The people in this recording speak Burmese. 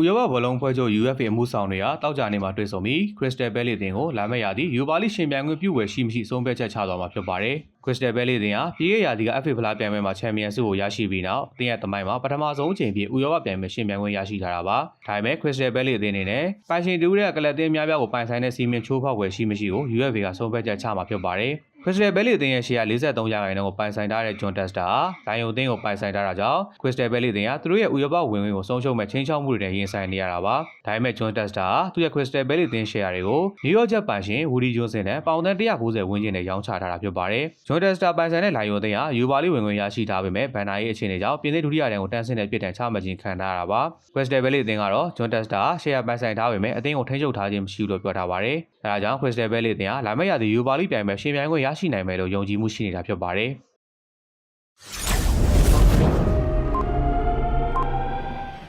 ဥရောပဘောလုံးဖွဲ့ချုပ် UFA အမှုဆောင်တွေကတောက်ကြနေမှာတွေ့ဆုံပြီး Crystal Palace တင်ကိုလာမယ့်ရာသီယူပါလိရှင်ပြိုင်ခွင့်ပြုဝယ်ရှိမရှိဆုံးဖြတ်ချက်ချသွားမှာဖြစ်ပါတယ်။ Crystal Palace တင်ဟာပြည်ရဲ့ရာသီက FA ဖလားပြိုင်ပွဲမှာချန်ပီယံဆုကိုရရှိပြီးနောက်တင်ရဲ့တမိုင်းမှာပထမဆုံးအကြိမ်ဖြစ်ဥရောပပြိုင်ပွဲရှင်ပြိုင်ခွင့်ရရှိထားတာပါ။ဒါပေမဲ့ Crystal Palace တင်အနေနဲ့ပိုင်ရှင်တူရဲ့ကလပ်တင်များပြားကိုပိုင်ဆိုင်တဲ့စီမင်းချိုးဖောက်ဝယ်ရှိမရှိကို UFA ကဆုံးဖြတ်ချက်ချမှာဖြစ်ပါတယ်။ Crystal Palace အသင်းရဲ့ရှေ့က43ရာခိုင်နှုန်းကိုပိုင်ဆိုင်ထားတဲ့ John Testa ဟာလိုင်ယိုအသင်းကိုပိုင်ဆိုင်ထားတာကြောင့် Crystal Palace အသင်းဟာသူတို့ရဲ့ဥရောပဝင်ဝင်ကိုဆုံးရှုံးမဲ့ချင်းချောက်မှုတွေနဲ့ရင်ဆိုင်နေရတာပါ။ဒါပေမဲ့ John Testa ဟာသူ့ရဲ့ Crystal Palace အသင်း share တွေကို New York Jets ပိုင်ရှင် Woody Johnson နဲ့ပေါင်သန်း190ဝန်းကျင်နဲ့ရောင်းချထားတာဖြစ်ပါတယ်။ John Testa ပိုင်ဆိုင်တဲ့လိုင်ယိုအသင်းဟာယူပါလိဝင်ဝင်ရရှိထားပေမဲ့ဘန်နာရေးအခြေအနေကြောင့်ပြင်သစ်ဒုတိယတန်းကိုတန်းဆင်းတဲ့ပြည်တံချမှတ်ခြင်းခံထားရတာပါ။ Crystal Palace အသင်းကတော့ John Testa ဟာ share ပိုင်ဆိုင်ထားပေမဲ့အသင်းကိုထိန်းချုပ်ထားခြင်းမရှိဘူးလို့ပြောထားပါတယ်။အဲဒါကြောင့် Crystal Palace အသင်းဟာလာမယ့်ရာသီယူပါလိပြိုင်ပွဲရှင်ပြိုင်ခွင့်ရရှိနိုင်မယ်လို့ယုံကြည်မှုရှိနေတာဖြစ်ပါတယ်။